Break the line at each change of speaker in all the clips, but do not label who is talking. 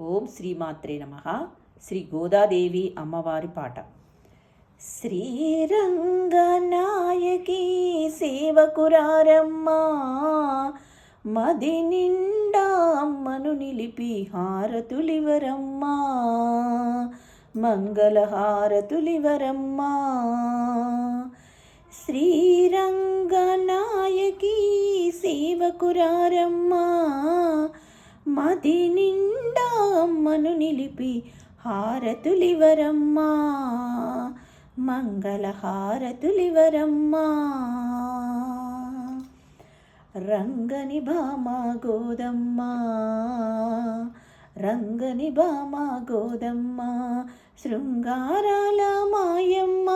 ఓం శ్రీమాత్రే నమ. శ్రీ గోదాదేవి అమ్మవారి పాట. శ్రీరంగనాయకి సేవకురారమ్మ మది నిండా అమ్మను నిలిపి హారతులివరమ్మా మంగళహారతులివరమ్మా. శ్రీరంగనాయకి సేవకురారమ్మ మది నిండా అమ్మను నిలిపి హారతులివరమ్మా. మంగళహారతులివరమ్మా రంగని భామ గోదమ్మ. రంగని భామ గోదమ్మ. శృంగారాల మాయమ్మ.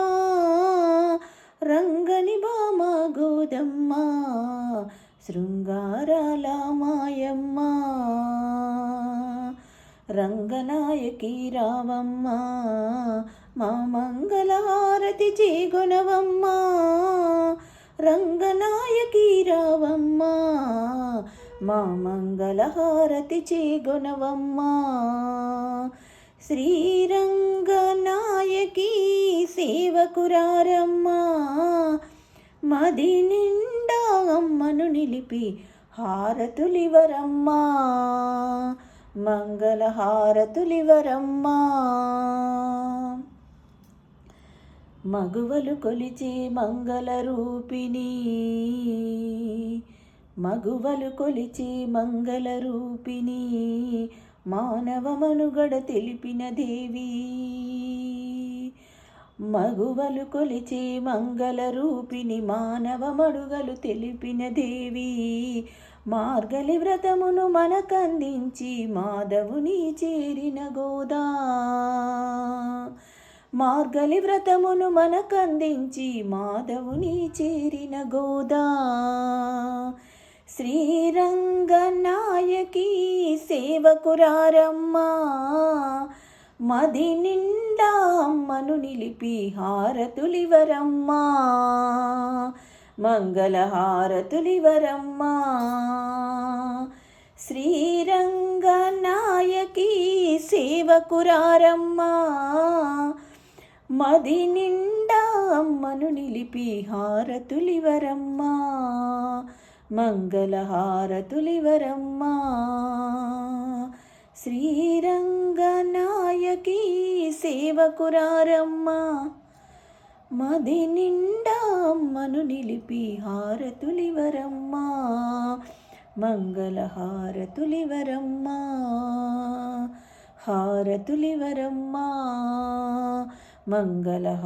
రంగని భామ గోదమ్మ. శృంగారా రంగనాయకి రావమ్మ మా మంగళహారతి చేగొనవమ్మ. రంగనాయకి రావమ్మ మా మంగళహారతి చేగొనవమ్మ. శ్రీరంగనాయకి సేవకురారమ్మ మది నిండా అమ్మను నిలిపి హారతులివరమ్మా. మంగళహారతులివరమ్మా. మగువలు కొలిచే మంగళరూపిణి. మగువలు కొలిచే మంగళరూపిణి. మానవ మనుగడ తెలిపిన దేవి. మగువలు కొలిచే మంగళరూపిణి. మానవ మడుగలు తెలిపిన దేవి. మార్గలి వ్రతమును మనకందించి మాధవుని చేరిన గోదా. మార్గలి వ్రతమును మనకందించి మాధవుని చేరిన గోదా. శ్రీరంగనాయకి సేవకురారమ్మా మది నిండా అమ్మను నిలిపి హారతులివరమ్మా. మంగళహారతులివరమ్మా. శ్రీరంగనాయకి సేవకురారమ్మా. మది నిండా అమ్మను నిలిపి హారతులివరమ్మా. మంగళహారతులివరమ్మా. శ్రీరంగనాయకి సేవకురారమ్మా. మది నిండా అమ్మను నిలిపి హారతులివరమ్మా మంగళహారతులివరమ్మా హారతులివరమ్మా మంగళహారతులివరమ్మా